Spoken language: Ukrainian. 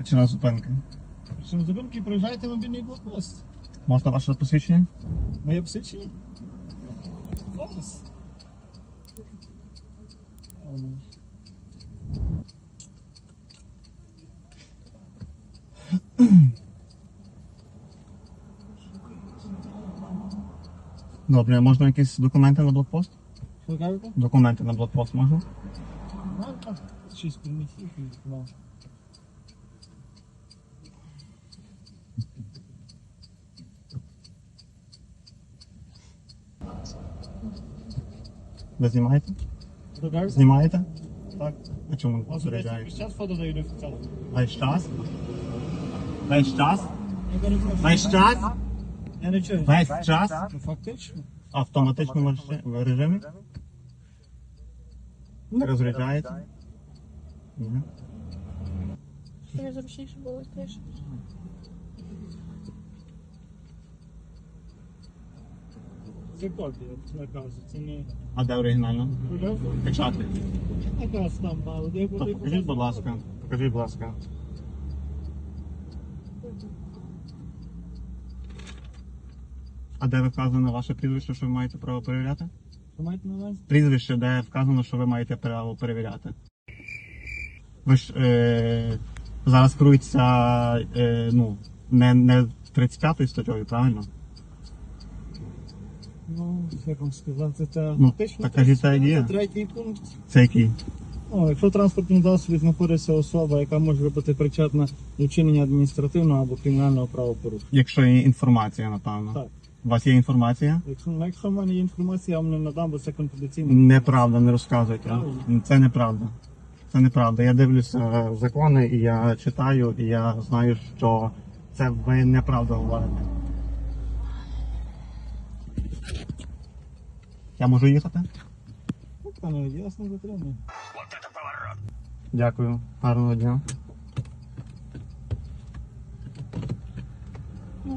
Причина зупинки. Що зупинки проїжджаєте мобільний блокпост. Можна ваше посвідчення? Моє посвідчення? Зараз. Добре, можна якісь документи на блокпост? Що кажете? Документи на блокпост можна? Так. Щось принесіть. Ви знімаєте? Що? Знімаєте? Так. А чому не Може, заряджаєте? зараз фото дають офіціально. Весь час? Весь час? Весь час? Я не чую. Весь час? Ну, Фактично. В автоматичному режи- в режимі? Не розряджаєте? Ні. Щоб зручніше було теж. Це копія наказу. Це не А де оригінально? Печати. наказ там, але де То покажіть, будь ласка. Покажіть, будь ласка. А де вказано ваше прізвище, що ви маєте право перевіряти? Що маєте на увазі? Прізвище, де вказано, що ви маєте право перевіряти. Ви ж е, зараз керуєтеся е, ну, не, не 35 статтею, правильно? Ну, як вам сказати, це Ну, фактично так кажіть, це є. третій пункт. Це який? Ну, якщо в транспортному засобі знаходиться особа, яка може бути причетна до вчинення адміністративного або кримінального правопорушення. Якщо є інформація, напевно. Так. У вас є інформація? Якщо, ну, якщо в мене є інформація, я вам не надам, бо це конфіденційно. Неправда, не розказуйте. Правильно. Це неправда. Це неправда. Я дивлюся закони і я читаю, і я знаю, що це ви неправду говорите. Я можу їхати? Ну, пане, ясно затримую. Дякую. Гарного дня. Ну,